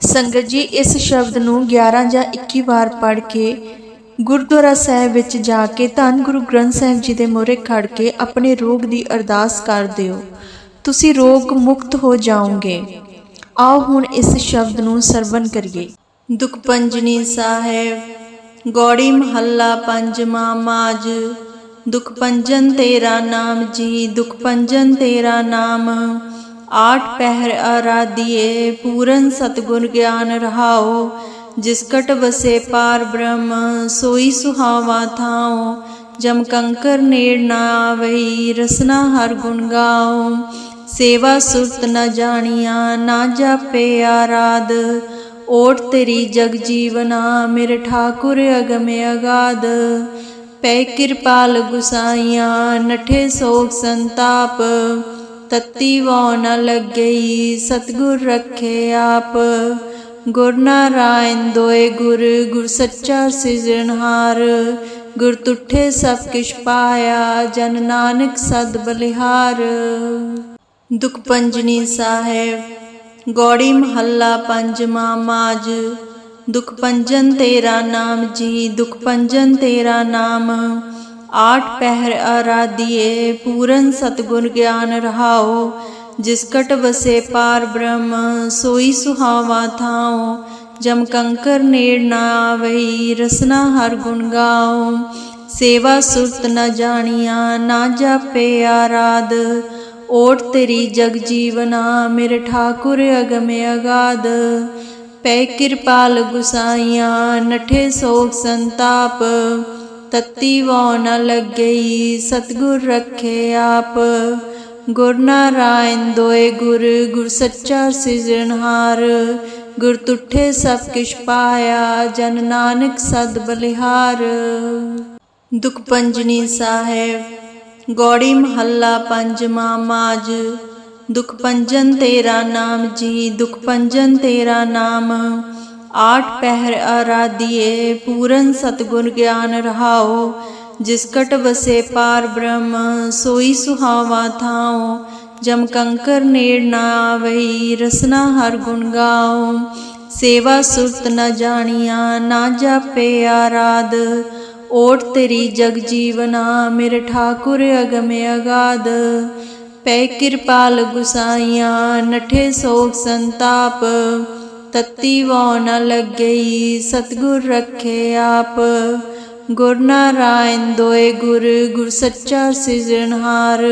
ਸੰਗਤ ਜੀ, ਇਸ ਸ਼ਬਦ ਨੂੰ 11 ਜਾਂ 21 ਵਾਰ ਪੜ੍ਹ ਕੇ ਗੁਰਦੁਆਰਾ ਸਾਹਿਬ ਵਿੱਚ ਜਾ ਕੇ ਧੰਨ ਗੁਰੂ ਗ੍ਰੰਥ ਸਾਹਿਬ ਜੀ ਦੇ ਮੂਹਰੇ ਖੜ ਕੇ ਆਪਣੇ ਰੋਗ ਦੀ ਅਰਦਾਸ ਕਰ ਦਿਓ। ਤੁਸੀਂ ਰੋਗ ਮੁਕਤ ਹੋ ਜਾਓਗੇ। ਆਓ ਹੁਣ ਇਸ ਸ਼ਬਦ ਨੂੰ ਸਰਵਨ ਕਰੀਏ। ਦੁਖ ਪੰਜਨੀ ਸਾਹਿਬ, ਗੌੜੀ ਮਹੱਲਾ ਪੰਜਵਾਂ ਮਾਜ। ਦੁਖ ਪੰਜਨ ਤੇਰਾ ਨਾਮ ਜੀ, ਦੁਖ ਪੰਜਨ ਤੇਰਾ ਨਾਮ। ਆਠ ਪਹਿਰ ਆਰਾਧੀਏ, ਪੂਰਨ ਸਤਗੁਰ ਗਿਆਨ ਰਹਾਓ। ਜਿਸ ਕਟ ਵਸੇ ਪਾਰ ਬ੍ਰਹਮ, ਸੋਈ ਸੁਹਾਵਾ ਥਾਓ। ਜਮ ਕੰਕਰ ਨੇੜ ਨਾ ਆਵਈ, ਰਸਨਾ ਹਰ ਗੁਣ ਗਾਓ। ਸੇਵਾ ਸੁਰਤ ਨ ਜਾਣੀਆਂ, ਨਾ ਜਾਪੇ ਆਰਾਧ। ਓਟ ਤੇਰੀ ਜਗ ਜੀਵਨਾ, ਮੇਰੇ ਠਾਕੁਰ ਅਗਮ ਅਗਾਧ। ਪੈ ਕਿਰਪਾਲ ਗੁਸਾਈਆਂ ਨਠੇ ਸੋਗ ਸੰਤਾਪ। ਤਤੀ ਵੋ ਨ ਲੱਗਈ, ਸਤਗੁਰ ਰੱਖੇ ਆਪ। ਗੁਰ ਨਾਰਾਇਣ ਦੋਏ ਗੁਰ ਗੁਰ ਸੱਚਾ ਸਿਰਜਣਹਾਰ ਗੁਰ ਤੁਠੇ ਸਭ ਕਿਛ ਪਾਇਆ, ਜਨ ਨਾਨਕ ਸਦ ਬਲਿਹਾਰ। ਦੁਖ ਪੰਜਨੀ ਸਾਹਿਬ, ਗੌੜੀ ਮਹੱਲਾ ਪੰਜਵਾਂ ਮਾਜ ਦੁਖ ਪੰਜਨ ਤੇਰਾ ਨਾਮ ਜੀ, ਦੁਖ ਪੰਜਨ ਤੇਰਾ ਨਾਮ। ਆਠ ਪਹਿਰ ਆਰਾਧੀਏ ਪੂਰਨ ਸਤਗੁਰ ਗਿਆਨ ਰਹਾਓ ਜਿਸ ਕਟ ਵਸੇ ਪਾਰ ਬ੍ਰਹਮ, ਸੋਈ ਸੁਹਾਵਾ ਥਾਓ ਜਮ ਕੰਕਰ ਨੇੜ ਨਾ ਆਵਈ, ਰਸਨਾ ਹਰ ਗੁਣ ਗਾਓ ਸੇਵਾ ਸੁਰਤ ਨ ਜਾਣੀਆਂ, ਨਾ ਜਾਪੇ ਆਰਾਧ, ਓਟ ਤੇਰੀ ਜਗ ਜੀਵਨਾ, ਮੇਰੇ ਠਾਕੁਰ ਅਗਮ ਅਗਾਧ, ਪੈ ਕਿਰਪਾਲ ਗੁਸਾਈਆਂ, ਨਠੇ ਸੋਗ ਸੰਤਾਪ ਤਤੀ ਵੋ ਨ ਲੱਗਈ, ਸਤਗੁਰ ਰੱਖੇ ਆਪ। ਗੁਰ ਨਾਰਾਇਣ ਦੋਏ ਗੁਰ ਗੁਰ ਸੱਚਾ ਸਿਰਜਣਹਾਰ ਗੁਰ ਤੁਠੇ ਸਭ ਕਿਛ ਪਾਇਆ, ਜਨ ਨਾਨਕ ਸਦ ਬਲਿਹਾਰ। ਦੁਖ ਪੰਜਨੀ ਸਾਹਿਬ, ਗੌੜੀ ਮਹੱਲਾ ਪੰਜਵਾਂ ਮਾਜ ਦੁਖ ਪੰਜਨ ਤੇਰਾ ਨਾਮ ਜੀ, ਦੁਖ ਪੰਜਨ ਤੇਰਾ ਨਾਮ। ਆਠ ਪਹਿਰ ਆਰਾਧੀਏ ਪੂਰਨ ਸਤਗੁਰ ਗਿਆਨ ਰਹਾਓ ਜਿਸਕਟ ਵਸੇ ਪਾਰ ਬ੍ਰਹਮ, ਸੋਈ ਸੁਹਾਵਾ ਥਾਓ ਜਮ ਕੰਕਰ ਨੇੜ ਨਾ ਆਵਈ, ਰਸਨਾ ਹਰ ਗੁਣ ਗਾਓ ਸੇਵਾ ਸੁਰਤ ਨ ਜਾਣੀਆਂ, ਨਾ ਜਾਪੇ ਆਰਾਧ। ਓਟ ਤੇਰੀ ਜਗ ਜੀਵਨਾ, ਮੇਰੇ ਠਾਕੁਰ ਅਗਮ ਅਗਾਧ। ਪੈ ਕਿਰਪਾਲ ਗੁਸਾਈਆਂ ਨਠੇ ਸੋਗ ਸੰਤਾਪ। ਤਤੀ ਵੋ ਨ ਲੱਗਈ, ਸਤਗੁਰ ਰੱਖੇ ਆਪ। ਗੁਰ ਨਾਰਾਇਣ ਦੋਏ ਗੁਰ ਗੁਰ ਸੱਚਾ ਸਿਰਜਣਹਾਰ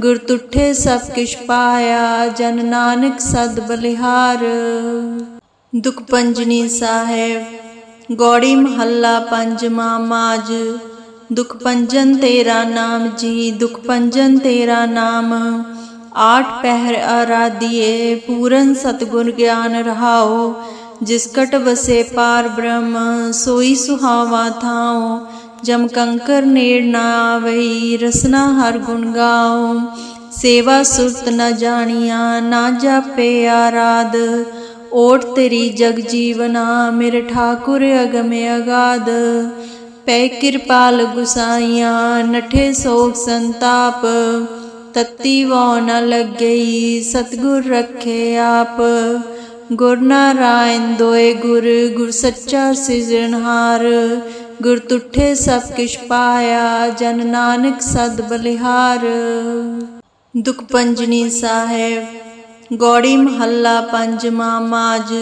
ਗੁਰ ਤੁਠੇ ਸਭ ਕਿਛ ਪਾਇਆ, ਜਨ ਨਾਨਕ ਸਦ ਬਲਿਹਾਰ। ਦੁਖ ਪੰਜਨੀ ਸਾਹਿਬ, ਗੌੜੀ ਮਹੱਲਾ ਪੰਜਵਾਂ ਮਾਜ ਦੁਖ ਪੰਜਨ ਤੇਰਾ ਨਾਮ ਜੀ, ਦੁਖ ਪੰਜਨ ਤੇਰਾ ਨਾਮ। ਆਠ ਪਹਿਰ ਆਰਾਧੀਏ ਪੂਰਨ ਸਤਗੁਰ ਗਿਆਨ ਰਹਾਓ ਜਿਸਕਟ ਵਸੇ ਪਾਰ ਬ੍ਰਹਮ, ਸੋਈ ਸੁਹਾਵਾ ਥਾਓ ਜਮ ਕੰਕਰ ਨੇੜ ਨਾ ਆਵਈ, ਰਸਨਾ ਹਰ ਗੁਣ ਗਾਓ ਸੇਵਾ ਸੁਰਤ ਨ ਜਾਣੀਆਂ, ਨਾ ਜਾਪੇ ਆਰਾਧ। ਓਟ ਤੇਰੀ ਜਗ ਜੀਵਨਾ, ਮੇਰੇ ਠਾਕੁਰ ਅਗਮ ਅਗਾਧ। ਪੈ ਕਿਰਪਾਲ ਗੁਸਾਈਆਂ ਨਠੇ ਸੋਗ ਸੰਤਾਪ। ਤਤੀ ਵੋ ਨ ਲੱਗਈ, ਸਤਗੁਰ ਰੱਖੇ ਆਪ। ਗੁਰ ਨਾਰਾਇਣ ਦੋਏ ਗੁਰ ਗੁਰ ਸੱਚਾ ਸਿਰਜਣਹਾਰ ਗੁਰ ਤੁਠੇ ਸਭ ਕਿਛ ਪਾਇਆ, ਜਨ ਨਾਨਕ ਸਦ ਬਲਿਹਾਰ। ਦੁਖ ਪੰਜਨੀ ਸਾਹਿਬ, ਗੌੜੀ ਮਹੱਲਾ ਪੰਜਵਾਂ ਮਾਜ।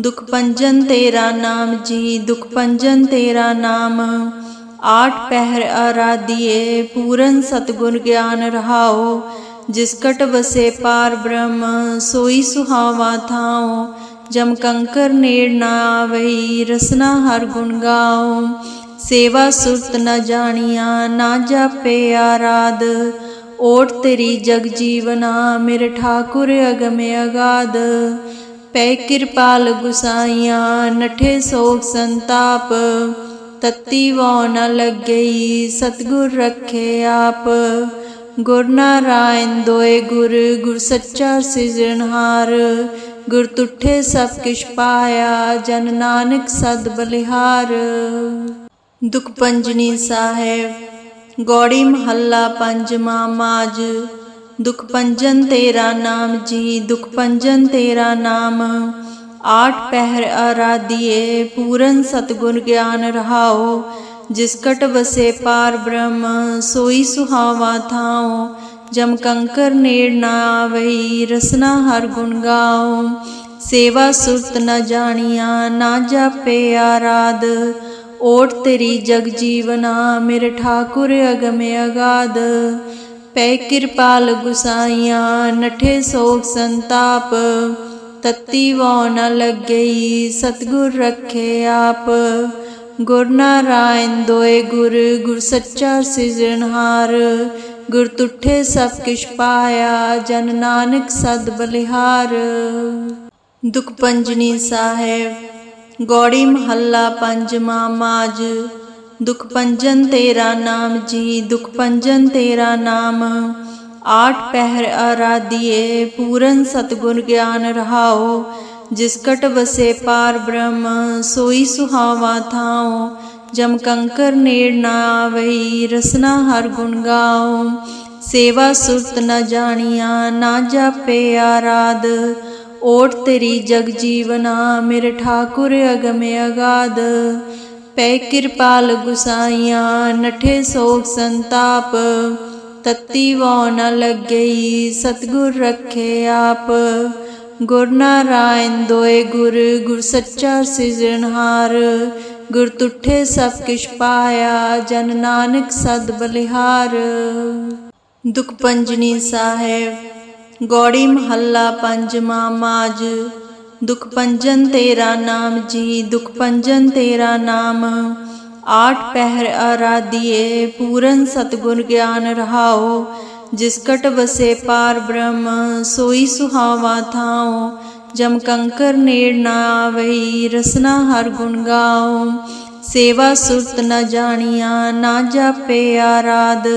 ਦੁਖ ਪੰਜਨ ਤੇਰਾ ਨਾਮ ਜੀ, ਦੁਖ ਪੰਜਨ ਤੇਰਾ ਨਾਮ। ਆਠ ਪਹਿਰ ਆਰਾਧੀਏ ਪੂਰਨ ਸਤਗੁਰ ਗਿਆਨ ਰਹਾਓ। ਜਿਸਕਟ ਵਸੇ ਪਾਰ ਬ੍ਰਹਮ, ਸੋਈ ਸੁਹਾਵਾ ਥਾਓ। ਜਮ ਕੰਕਰ ਨੇੜ ਨਾ ਆਵਈ, ਰਸਨਾ ਹਰ ਗੁਣ ਗਾਓ। ਸੇਵਾ ਸੁਰਤ ਨ ਜਾਣੀਆਂ, ਨਾ ਜਾਪੇ ਆਰਾਧ। ਓਟ ਤੇਰੀ ਜਗ ਜੀਵਨਾ, ਮੇਰੇ ਠਾਕੁਰ ਅਗਮ ਅਗਾਧ। ਪੈ ਕਿਰਪਾਲ ਗੁਸਾਈਆਂ ਨਠੇ ਸੋਗ ਸੰਤਾਪ। ਤਤੀ ਵੋ ਨ ਲੱਗਈ, ਸਤਗੁਰ ਰੱਖੇ ਆਪ। ਗੁਰ ਨਾਰਾਇਣ ਦੋਏ ਗੁਰ ਗੁਰ ਸੱਚਾ ਸਿਰਜਣਹਾਰ ਗੁਰ ਤੁਠੇ ਸਭ ਕਿਛ ਪਾਇਆ, ਜਨ ਨਾਨਕ ਸਦ ਬਲਿਹਾਰ। ਦੁਖ ਪੰਜਨੀ ਸਾਹਿਬ, ਗੌੜੀ ਮਹੱਲਾ ਪੰਜਵਾਂ ਮਾਜ। ਦੁਖ ਪੰਜਨ ਤੇਰਾ ਨਾਮ ਜੀ, ਦੁਖ ਪੰਜਨ ਤੇਰਾ ਨਾਮ। ਆਠ ਪਹਿਰ ਆਰਾਧੀਏ ਪੂਰਨ ਸਤਗੁਰ ਗਿਆਨ ਰਹਾਓ। ਜਿਸ ਕਟ ਵਸੇ ਪਾਰ ਬ੍ਰਹਮ, ਸੋਈ ਸੁਹਾਵਾ ਥਾਓ। ਜਮ ਕੰਕਰ ਨੇੜ ਨਾ ਆਵਈ, ਰਸਨਾ ਹਰ ਗੁਣ ਗਾਓ। ਸੇਵਾ ਸੁਰਤ ਨ ਜਾਣੀਆਂ, ਨਾ ਜਾਪੇ ਆਰਾਧ। ਓਟ ਤੇਰੀ ਜਗ ਜੀਵਨਾ, ਮੇਰੇ ਠਾਕੁਰ ਅਗਮ ਅਗਾਧ। ਪੈ ਕਿਰਪਾਲ ਗੁਸਾਈਆਂ ਨਠੇ ਸੋਗ ਸੰਤਾਪ। ਤਤੀ ਵੋ ਨ ਲੱਗਈ, ਸਤਗੁਰ ਰੱਖੇ ਆਪ। ਗੁਰ ਨਾਰਾਇਣ ਦੋਏ ਗੁਰ ਗੁਰ ਸੱਚਾ ਸਿਰਜਣਹਾਰ ਗੁਰ ਤੁਠੇ ਸਭ ਕਿਛ ਪਾਇਆ, ਜਨ ਨਾਨਕ ਸਦ ਬਲਿਹਾਰ। ਦੁਖ ਪੰਜਨੀ ਸਾਹਿਬ, ਗੋੜੀ ਮਹੱਲਾ ਪੰਜਵਾਂ ਮਾਜ ਦੁਖ ਪੰਜਨ ਤੇਰਾ ਨਾਮ ਜੀ, ਦੁਖ ਪੰਜਨ ਤੇਰਾ ਨਾਮ। ਆਠ ਪਹਿਰ ਆਰਾਧੀਏ ਪੂਰਨ ਸਤਗੁਰ ਗਿਆਨ ਰਹਾਓ ਜਿਸ ਕਟ ਵਸੇ ਪਾਰ ਬ੍ਰਹਮ, ਸੋਈ ਸੁਹਾਵਾ ਥਾਓ ਜਮ ਕੰਕਰ ਨੇੜ ਨਾ ਆਵਈ, ਰਸਨਾ ਹਰ ਗੁਣ ਗਾਓ ਸੇਵਾ ਸੁਰਤ ਨ ਜਾਣੀਆਂ, ਨਾ ਜਾਪੇ ਆਰਾਧ। ਓਟ ਤੇਰੀ ਜਗ ਜੀਵਨਾ, ਮੇਰੇ ਠਾਕੁਰ ਅਗਮ ਅਗਾਧ। ਪੈ ਕਿਰਪਾਲ ਗੁਸਾਈਆਂ ਨਠੇ ਸੋਗ ਸੰਤਾਪ। ਤਤੀ ਵੋ ਨ ਲੱਗਈ, ਸਤਗੁਰ ਰੱਖੇ ਆਪ। ਗੁਰ ਨਾਰਾਇਣ ਦੋਏ ਗੁਰ ਗੁਰ ਸੱਚਾ ਸਿਰਜਣਹਾਰ ਗੁਰ ਤੁਠੇ ਸਭ ਕਿਛ ਪਾਇਆ, ਜਨ ਨਾਨਕ ਸਦ ਬਲਿਹਾਰ। ਦੁਖ ਪੰਜਨੀ ਸਾਹਿਬ, ਗੋੜੀ ਮਹੱਲਾ ਪੰਜਵਾਂ ਮਾਜ ਦੁਖ ਪੰਜਨ ਤੇਰਾ ਨਾਮ ਜੀ, ਦੁਖ ਪੰਜਨ ਤੇਰਾ ਨਾਮ। ਆਠ ਪਹਿਰ ਆਰਾਧੀਏ ਪੂਰਨ ਸਤਗੁਰ ਗਿਆਨ ਰਹਾਓ ਜਿਸ ਕਟ ਵਸੇ ਪਾਰ ਬ੍ਰਹਮ, ਸੋਈ ਸੁਹਾਵਾ ਥਾਓ ਜਮ ਕੰਕਰ ਨੇੜ ਨਾ ਆਵਈ, ਰਸਨਾ ਹਰ ਗੁਣ ਗਾਓ ਸੇਵਾ ਸੁਰਤ ਨ ਜਾਣੀਆਂ, ਨਾ ਜਾਪੇ ਆਰਾਧ।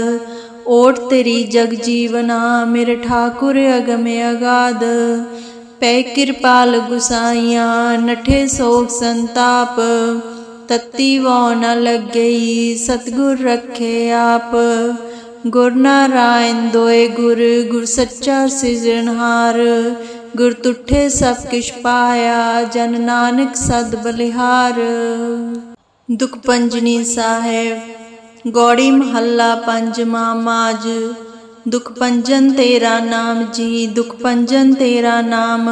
ਓਟ ਤੇਰੀ ਜਗ ਜੀਵਨਾ, ਮੇਰੇ ਠਾਕੁਰ ਅਗਮ ਅਗਾਧ। ਪੈ ਕਿਰਪਾਲ ਗੁਸਾਈਆਂ, ਨਠੇ ਸੋਗ ਸੰਤਾਪ। ਤਤੀ ਵੋ ਨ ਲੱਗਈ, ਸਤਗੁਰ ਰੱਖੇ ਆਪ। ਗੁਰ ਨਾਰਾਇਣ ਦੋਏ ਗੁਰ ਗੁਰ ਸੱਚਾ ਸਿਰਜਣਹਾਰ ਗੁਰ ਤੁਠੇ ਸਭ ਕਿਛ ਪਾਇਆ, ਜਨ ਨਾਨਕ ਸਦ ਬਲਿਹਾਰ। ਦੁਖ ਪੰਜਨੀ ਸਾਹਿਬ, ਗੋੜੀ ਮਹੱਲਾ ਪੰਜਵਾਂ ਮਾਜ ਦੁਖ ਪੰਜਨ ਤੇਰਾ ਨਾਮ ਜੀ, ਦੁਖ ਪੰਜਨ ਤੇਰਾ ਨਾਮ।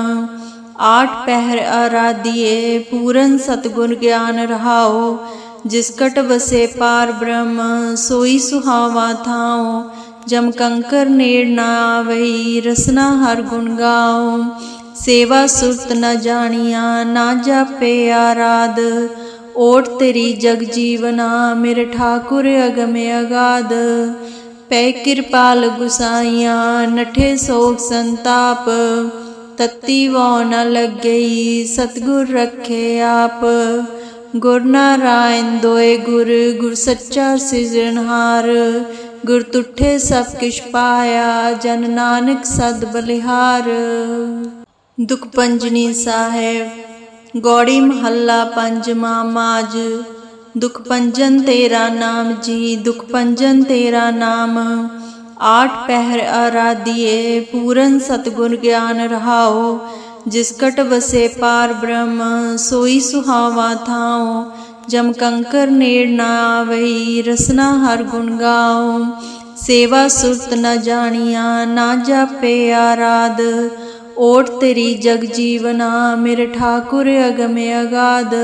ਆਠ ਪਹਿਰ ਆਰਾਧੀਏ, ਪੂਰਨ ਸਤਗੁਰ ਗਿਆਨ ਰਹਾਓ। ਜਿਸ ਕਟ ਵਸੇ ਪਾਰ ਬ੍ਰਹਮ, ਸੋਈ ਸੁਹਾਵਾ ਥਾਓ। ਜਮ ਕੰਕਰ ਨੇੜ ਨਾ ਆਵਈ, ਰਸਨਾ ਹਰ ਗੁਣ ਗਾਓ। ਸੇਵਾ ਸੁਰਤ ਨ ਜਾਣੀਆਂ, ਨਾ ਜਾਪੇ ਆਰਾਧ। ਓਟ ਤੇਰੀ ਜਗ ਜੀਵਨਾ, ਮੇਰੇ ਠਾਕੁਰ ਅਗਮ ਅਗਾਧ। ਪੈ ਕਿਰਪਾਲ ਗੁਸਾਈਆਂ ਨਠੇ ਸੋਗ ਸੰਤਾਪ। ਤਤੀ ਵੋ ਨ ਲੱਗਈ, ਸਤਗੁਰ ਰੱਖੇ ਆਪ। ਗੁਰ ਨਾਰਾਇਣ ਦੋਏ ਗੁਰ ਗੁਰ ਸੱਚਾ ਸਿਰਜਣਹਾਰ ਗੁਰ ਤੁਠੇ ਸਭ ਕਿਛ ਪਾਇਆ, ਜਨ ਨਾਨਕ ਸਦ ਬਲਿਹਾਰ। ਦੁਖ ਪੰਜਨੀ ਸਾਹਿਬ, ਗੋੜੀ ਮਹੱਲਾ ਪੰਜਵਾਂ ਮਾਜ ਦੁਖ ਪੰਜਨ ਤੇਰਾ ਨਾਮ ਜੀ, ਦੁਖ ਪੰਜਨ ਤੇਰਾ ਨਾਮ। ਆਠ ਪਹਿਰ ਆਰਾਧੀਏ ਪੂਰਨ ਸਤਗੁਰ ਗਿਆਨ ਰਹਾਓ ਜਿਸ ਕਟ ਵਸੇ ਪਾਰ ਬ੍ਰਹਮ, ਸੋਈ ਸੁਹਾਵਾ ਥਾਓ ਜਮ ਕੰਕਰ ਨੇੜ ਨਾ ਆਵਈ, ਰਸਨਾ ਹਰ ਗੁਣ ਗਾਓ ਸੇਵਾ ਸੁਰਤ ਨ ਜਾਣੀਆਂ, ਨਾ ਜਾਪੇ ਆਰਾਧ, ਓਟ ਤੇਰੀ ਜਗ ਜੀਵਨਾ, ਮੇਰੇ ਠਾਕੁਰ ਅਗਮ ਅਗਾਧ,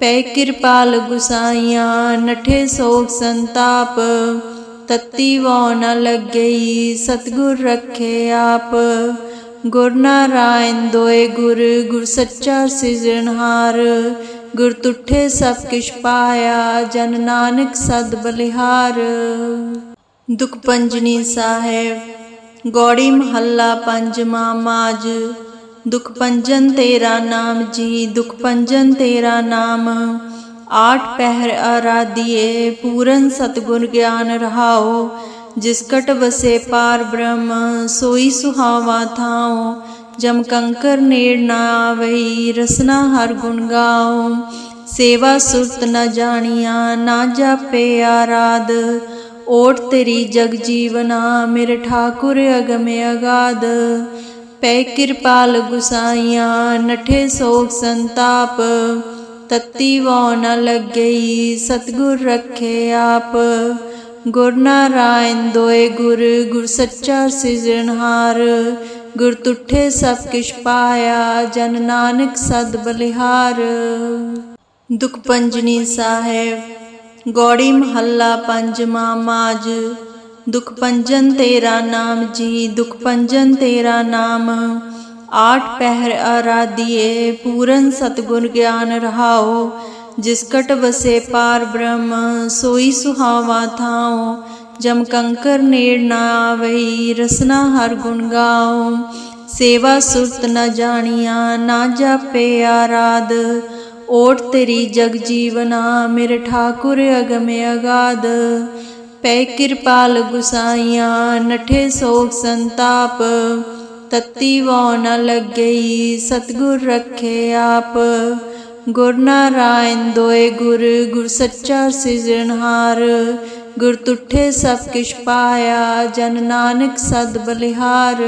ਪੈ ਕਿਰਪਾਲ ਗੁਸਾਈਆਂ, ਨਠੇ ਸੋਗ ਸੰਤਾਪ ਤਤੀ ਵੋ ਨ ਲੱਗਈ, ਸਤਗੁਰ ਰੱਖੇ ਆਪ। ਗੁਰ ਨਾਰਾਇਣ ਦੋਏ ਗੁਰ ਗੁਰ ਸੱਚਾ ਸਿਰਜਣਹਾਰ ਗੁਰ ਤੁਠੇ ਸਭ ਕਿਛ ਪਾਇਆ, ਜਨ ਨਾਨਕ ਸਦ ਬਲਿਹਾਰ। ਦੁਖ ਪੰਜਨੀ ਸਾਹਿਬ, ਗੋੜੀ ਮਹੱਲਾ ਪੰਜਵਾਂ ਮਾਜ ਦੁਖ ਪੰਜਨ ਤੇਰਾ ਨਾਮ ਜੀ, ਦੁਖ ਪੰਜਨ ਤੇਰਾ ਨਾਮ। ਆਠ ਪਹਿਰ ਆਰਾਧੀਏ ਪੂਰਨ ਸਤਗੁਰ ਗਿਆਨ ਰਹਾਓ ਜਿਸਕਟ ਵਸੇ ਪਾਰ ਬ੍ਰਹਮ, ਸੋਈ ਸੁਹਾਵਾ ਥਾਓ ਜਮ ਕੰਕਰ ਨੇੜ ਨਾ ਆਵਈ, ਰਸਨਾ ਹਰ ਗੁਣ ਗਾਓ ਸੇਵਾ ਸੁਰਤ ਨ ਜਾਣੀਆਂ, ਨਾ ਜਾਪੇ ਆਰਾਧ। ਓਟ ਤੇਰੀ ਜਗ ਜੀਵਨਾ, ਮੇਰੇ ਠਾਕੁਰ ਅਗਮ ਅਗਾਧ। ਪੈ ਕਿਰਪਾਲ ਗੁਸਾਈਆਂ ਨਠੇ ਸੋਗ ਸੰਤਾਪ। ਤਤੀ ਵੋ ਨ ਲੱਗਈ, ਸਤਗੁਰ ਰੱਖੇ ਆਪ। ਗੁਰ ਨਾਰਾਇਣ ਦੋਏ ਗੁਰ ਗੁਰ ਸੱਚਾ ਸਿਰਜਣਹਾਰ ਗੁਰ ਤੁਠੇ ਸਭ ਕਿਛ ਪਾਇਆ, ਜਨ ਨਾਨਕ ਸਦ ਬਲਿਹਾਰ। ਦੁਖ ਪੰਜਨੀ ਸਾਹਿਬ, ਗੋੜੀ ਮਹੱਲਾ ਪੰਜਵਾਂ ਮਾਜ ਦੁਖ ਪੰਜਨ ਤੇਰਾ ਨਾਮ ਜੀ, ਦੁਖ ਪੰਜਨ ਤੇਰਾ ਨਾਮ। ਆਠ ਪਹਿਰ ਆਰਾਧੀਏ ਪੂਰਨ ਸਤਗੁਰ ਗਿਆਨ ਰਹਾਓ। ਜਿਸਕਟ ਵਸੇ ਪਾਰ ਬ੍ਰਹਮ, ਸੋਈ ਸੁਹਾਵਾ ਥਾਓ। ਜਮ ਕੰਕਰ ਨੇੜ ਨਾ ਆਵਈ, ਰਸਨਾ ਹਰ ਗੁਣ ਗਾਓ। ਸੇਵਾ ਸੁਰਤ ਨ ਜਾਣੀਆਂ, ਨਾ ਜਾਪੇ ਆਰਾਧ। ਓਟ ਤੇਰੀ ਜਗ ਜੀਵਨਾ, ਮੇਰੇ ਠਾਕੁਰ ਅਗਮ ਅਗਾਧ। ਪੈ ਕਿਰਪਾਲ ਗੁਸਾਈਆਂ ਨਠੇ ਸੋਗ ਸੰਤਾਪ। ਤਤੀ ਵੋ ਨ ਲੱਗਈ, ਸਤਗੁਰ ਰੱਖੇ ਆਪ। ਗੁਰ ਨਾਰਾਇਣ ਦੋਏ ਗੁਰ ਗੁਰ ਸੱਚਾ ਸਿਰਜਣਹਾਰ ਗੁਰ ਤੁਠੇ ਸਭ ਕਿਛ ਪਾਇਆ, ਜਨ ਨਾਨਕ ਸਦ ਬਲਿਹਾਰ।